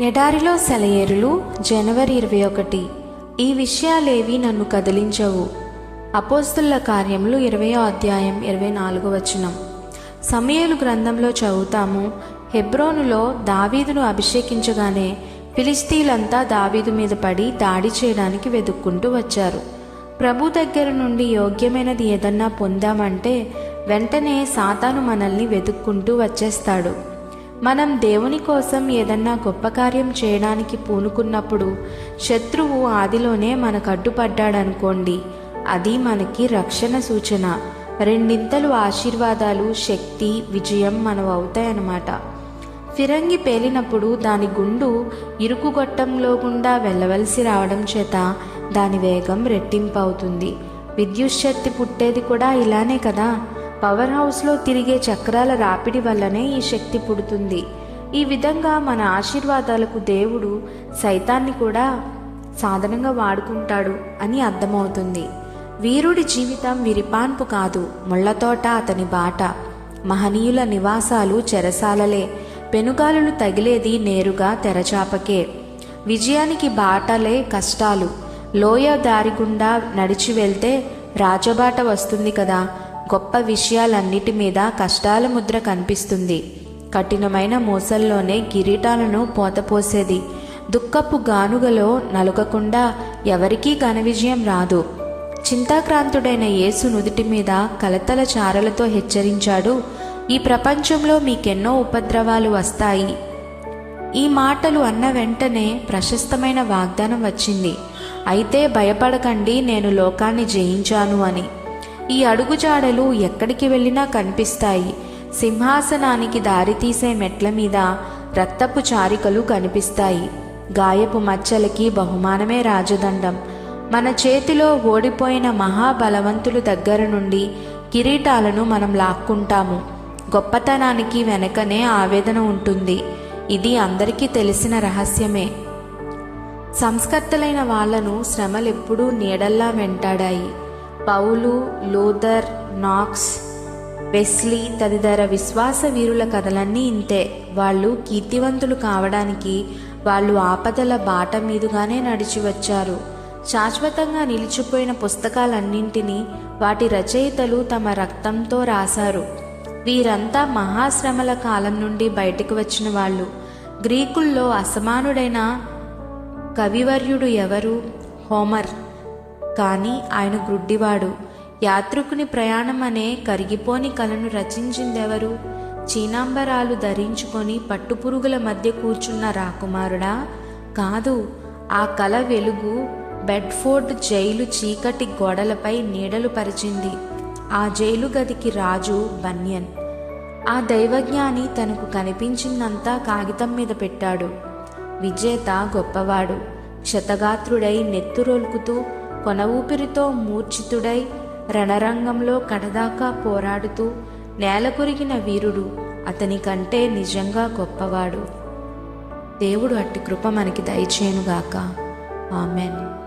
ఎడారిలో సెలయేరులు జనవరి ఇరవై ఒకటి. ఈ విషయాలేవి నన్ను కదిలించవు. అపోస్తుల కార్యములు ఇరవయో అధ్యాయం ఇరవై నాలుగు వచనం. సమయలు గ్రంథంలో చదువుతాము హెబ్రోనులో దావీదును అభిషేకించగానే ఫిలిస్తీలంతా దావీదు మీద పడి దాడి చేయడానికి వెతుక్కుంటూ వచ్చారు. ప్రభు దగ్గర నుండి యోగ్యమైనది ఏదన్నా పొందామంటే వెంటనే సాతాను మనల్ని వెతుక్కుంటూ వచ్చేస్తాడు. మనం దేవుని కోసం ఏదన్నా గొప్ప కార్యం చేయడానికి పూనుకున్నప్పుడు శత్రువు ఆదిలోనే మనకు అడ్డుపడ్డాడనుకోండి అది మనకి రక్షణ సూచన. రెండింతలు ఆశీర్వాదాలు శక్తి విజయం మనవు అవుతాయన్నమాట. ఫిరంగి పేలినప్పుడు దాని గుండు ఇరుకు గొట్టంలో గుండా వెళ్ళవలసి రావడం చేత దాని వేగం రెట్టింపు అవుతుంది విద్యుత్ శక్తి పుట్టేది కూడా ఇలానే కదా. పవర్ హౌస్లో తిరిగే చక్రాల రాపిడి వల్లనే ఈ శక్తి పుడుతుంది. ఈ విధంగా మన ఆశీర్వాదాలకు దేవుడు సైతాన్ని కూడా సాధనంగా వాడుకుంటాడు అని అర్థమవుతుంది. వీరుడి జీవితం విరిపాన్పు కాదు ముళ్ళతోట అతని బాట. మహనీయుల నివాసాలు చెరసాలలే పెనుగాలులు తగిలేది నేరుగా తెరచాపకే. విజయానికి బాటలే కష్టాలు. లోయ దారి గుండా నడిచి వెళ్తే రాజబాట వస్తుంది కదా గొప్ప విషయాలన్నిటి మీద కష్టాల ముద్ర కనిపిస్తుంది. కఠినమైన మూసల్లోనే కిరీటాలను పోతపోసేది. దుఃఖపు గానుగలో నలుగకుండా ఎవరికీ ఘన విజయం రాదు. చింతాక్రాంతుడైన యేసు నుదుటి మీద కలతల చారలతో హెచ్చరించాడు ఈ ప్రపంచంలో మీకెన్నో ఉపద్రవాలు వస్తాయి. ఈ మాటలు అన్న వెంటనే ప్రశస్తమైన వాగ్దానం వచ్చింది. అయితే భయపడకండి నేను లోకాన్ని జయించాను అని. ఈ అడుగుజాడలు ఎక్కడికి వెళ్ళినా కనిపిస్తాయి. సింహాసనానికి దారితీసే మెట్ల మీద రక్తపు చారికలు కనిపిస్తాయి. గాయపు మచ్చలకి బహుమానమే రాజదండం. మన చేతిలో ఓడిపోయిన మహాబలవంతుల దగ్గర నుండి కిరీటాలను మనం లాక్కుంటాము. గొప్పతనానికి వెనకనే ఆవేదన ఉంటుంది. ఇది అందరికీ తెలిసిన రహస్యమే. సంస్కర్తలైన వాళ్ళను శ్రమలెప్పుడూ నీడల్లా వెంటాడాయి. పౌలు లూథర్ నాక్స్ వెస్లీ తదితర విశ్వాస వీరుల కథలన్నీ ఇంతే. వాళ్ళు కీర్తివంతులు కావడానికి వాళ్ళు ఆపదల బాట మీదుగానే నడిచి వచ్చారు. శాశ్వతంగా నిలిచిపోయిన పుస్తకాలన్నింటినీ వాటి రచయితలు తమ రక్తంతో రాశారు. వీరంతా మహాశ్రమల కాలం నుండి బయటకు వచ్చిన వాళ్ళు. గ్రీకుల్లో అసమానుడైన కవివర్యుడు ఎవరు? హోమర్. కానీ ఆయన గ్రుడ్డివాడు. యాత్రికుని ప్రయాణం అనే కరిగిపోని కలను రచించిందెవరు? చీనాంబరాలు ధరించుకొని పట్టుపురుగుల మధ్య కూర్చున్న రాకుమారుడా? కాదు ఆ కల వెలుగు బెడ్ఫోర్డ్ జైలు చీకటి గోడలపై నీడలు పరిచింది. ఆ జైలు గదికి రాజు బన్యన్. ఆ దైవజ్ఞాని తనకు కనిపించిందంతా కాగితం మీద పెట్టాడు. విజేత గొప్పవాడు. క్షతగాత్రుడై నెత్తురొలుకుతూ కొన ఊపిరితో మూర్ఛితుడై రణరంగంలో కడదాకా పోరాడుతూ నేలకొరిగిన వీరుడు అతని కంటే నిజంగా గొప్పవాడు. దేవుడు అట్టి కృప మనకి దయచేయునుగాక. ఆమెన్.